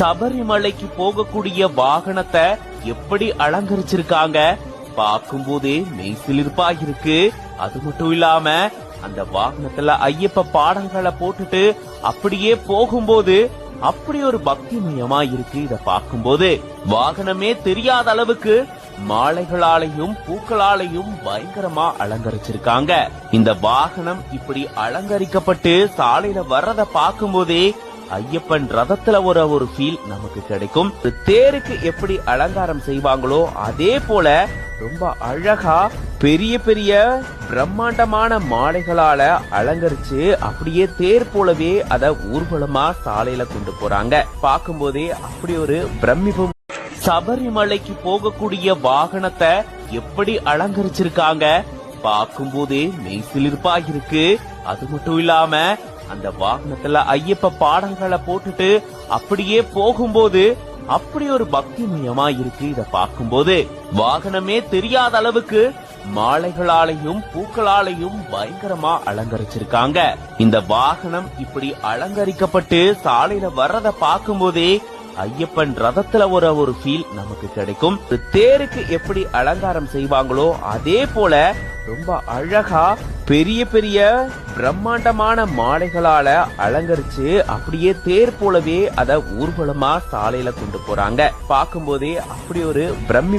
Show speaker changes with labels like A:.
A: சபரிமலைக்கு போகக்கூடிய வாகனத்தை எப்படி அலங்கரிச்சிருக்காங்க பார்க்கும்போதே மெய்சிலிருப்பா இருக்கு அது மட்டும் இல்லாம அந்த வாகனத்துல ஐயப்ப பாடல்களை போட்டுட்டு அப்படியே போகும்போது அப்படி ஒரு பக்திமயமா இருக்கு இத பார்க்கும்போது வாகனமே தெரியாத அளவுக்கு மாலைகளாலையும் பூக்களாலையும் பயங்கரமா அலங்கரிச்சிருக்காங்க. இந்த வாகனம் இப்படி அலங்கரிக்கப்பட்டு சாலையில வர்றத பார்க்கும்போதே ஐயப்பன் ரதத்துல ஒரு ஒரு ஃபீல் நமக்கு கிடைக்கும். தேருக்கு எப்படி அலங்காரம் செய்வாங்களோ அதே போல ரொம்ப அழகா பெரிய பெரிய பிரம்மாண்டமான மாலைகளால அலங்கரிச்சு அப்படியே தேர் போலவே அத ஊர்வலமா சாலையில கொண்டு போறாங்க. பார்க்கும்போதே அப்படி ஒரு பிரமிப்பும். சபரிமலைக்கு போகக்கூடிய வாகனத்தை எப்படி அலங்கரிச்சிருக்காங்க? பார்க்கும்போதே மெய்சிலிருப்பா இருக்கு. அது மட்டும் இல்லாம அந்த வாகனத்துல ஐயப்ப பாடல்களை போட்டுட்டு அப்படியே போகும்போது அப்படி ஒரு பக்திமயமா இருக்கு. இத பார்க்கும்போது வாகனமே தெரியாத அளவுக்கு மாலைகளாலையும் பூக்களாலையும் பயங்கரமா அலங்கரிச்சிருக்காங்க. இந்த வாகனம் இப்படி அலங்கரிக்கப்பட்டு சாலையில வர்றத பார்க்கும்போதே ஐயப்பன் ரதத்துல ஒரு ஒரு ஃபீல் நமக்கு கிடைக்கும். தேருக்கு எப்படி அலங்காரம் செய்வாங்களோ அதே போல ரொம்ப அழகா பெரிய பெரிய பிரம்மாண்டமான மாலைகளால அலங்கரிச்சு அப்படியே தேர் போலவே அத ஊர்வலமா சாலையில கொண்டு போறாங்க. பார்க்கும்போதே அப்படி ஒரு பிரமிப்பு